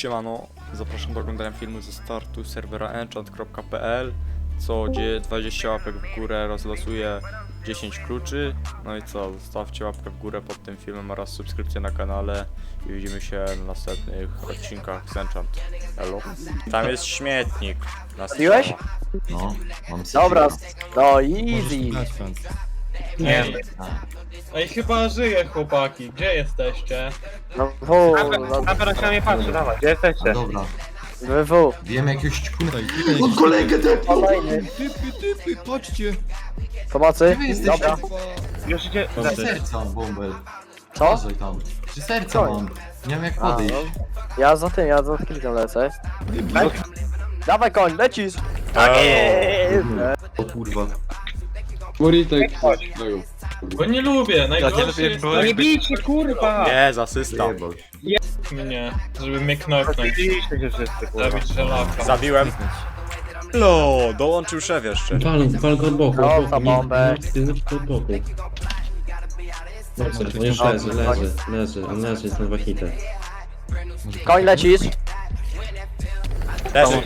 Siemano, zapraszam do oglądania filmu ze startu serwera enchant.pl Co gdzie 20 łapek w górę rozlosuję 10 kluczy. No i co, zostawcie łapkę w górę pod tym filmem oraz subskrypcję na kanale I widzimy się na następnych odcinkach z Enchant. Elo. Tam jest śmietnik. Na Piłeś? strzała. No, mam Dobra, no easy. Nie. A, Ej, chyba żyję chłopaki, gdzie jesteście? No w, no, Kamera się na mnie patrzy, dawaj, gdzie jesteście? dobra, w, w. wiem jakiegoś ćpuna. On kolegę! Kolejny. Typy, typy, patrzcie! Pomocy? Wy jesteście? Dobra. Już idzie... Trzy serca mam bombel. Co? Uważaj tam. Trzy serca Co? mam. Nie wiem jak A, podejść. no. Ja za tym, ja za kilkiem lecę. Dawaj koń, lecisz! Tak jest! O kurwa. Moritek, Bo nie lubię, najgorsze jest No nie bijcie, kurwa! Jest, asysta Jebał. mnie, żeby mnie knoknąć. Biliście się wszyscy, kurwa. Zabić żelaka. Zabiłem Lo, dołączył szef jeszcze Wal, wal go od boku, No, od boku, nie, nie tylko od boku. Dobrze, on już leży, leży, leży, on leży, jest na dwa hity. Koń lecisz! Leży?